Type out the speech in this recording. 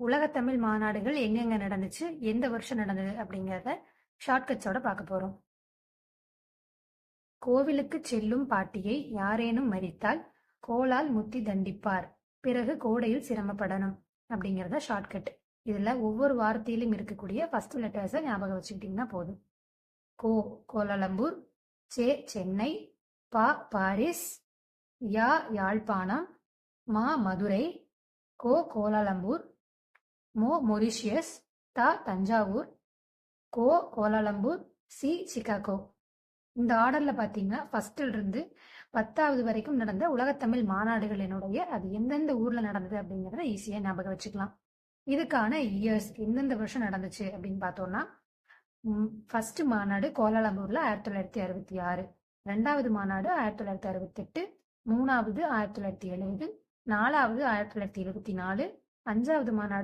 உலகத்தமிழ் மாநாடுகள் எங்கெங்க நடந்துச்சு? எந்த வருஷம் நடந்தது அப்படிங்கிறத ஷார்ட்கட்ஸோட பார்க்க போறோம். கோவிலுக்கு செல்லும் பாட்டியை யாரேனும் மறித்தால் கோலால் முத்தி தண்டிப்பார். பிறகு கோடையில் சிரமப்படணும் அப்படிங்கிறத ஷார்ட்கட். இதுல ஒவ்வொரு வார்த்தையிலும் இருக்கக்கூடிய ஃபர்ஸ்ட் லெட்டர்ஸை ஞாபகம் வச்சுக்கிட்டீங்கன்னா போதும். கோ கோலாலம்பூர் சே சென்னை பா பாரிஸ் யா யாழ்ப்பாணம் மா மதுரை கோ கோலாலம்பூர் மோ. மொரிஷியஸ் தா. தஞ்சாவூர் கோ. கோலாலம்பூர் சி. சிகாகோ. இந்த ஆர்டர்ல பாத்தீங்கன்னா ஃபர்ஸ்ட்ல இருந்து பத்தாவது வரைக்கும் நடந்த உலகத்தமிழ் மாநாடுகளினுடைய அது எந்தெந்த ஊர்ல நடந்தது அப்படிங்கறத ஈஸியா ஞாபகம் வச்சுக்கலாம். இதுக்கான இயர்ஸ் எந்தெந்த வருஷம் நடந்துச்சு அப்படின்னு பார்த்தோம்னா ஃபர்ஸ்ட் மாநாடு கோலாலம்பூர்ல ஆயிரத்தி தொள்ளாயிரத்தி அறுபத்தி ஆறு. ரெண்டாவது மாநாடு ஆயிரத்தி தொள்ளாயிரத்தி அறுபத்தெட்டு. மூணாவது ஆயிரத்தி தொள்ளாயிரத்தி எழுபது. நாலாவது ஆயிரத்தி தொள்ளாயிரத்தி எழுபத்தி நாலு. அஞ்சாவது மாநாடு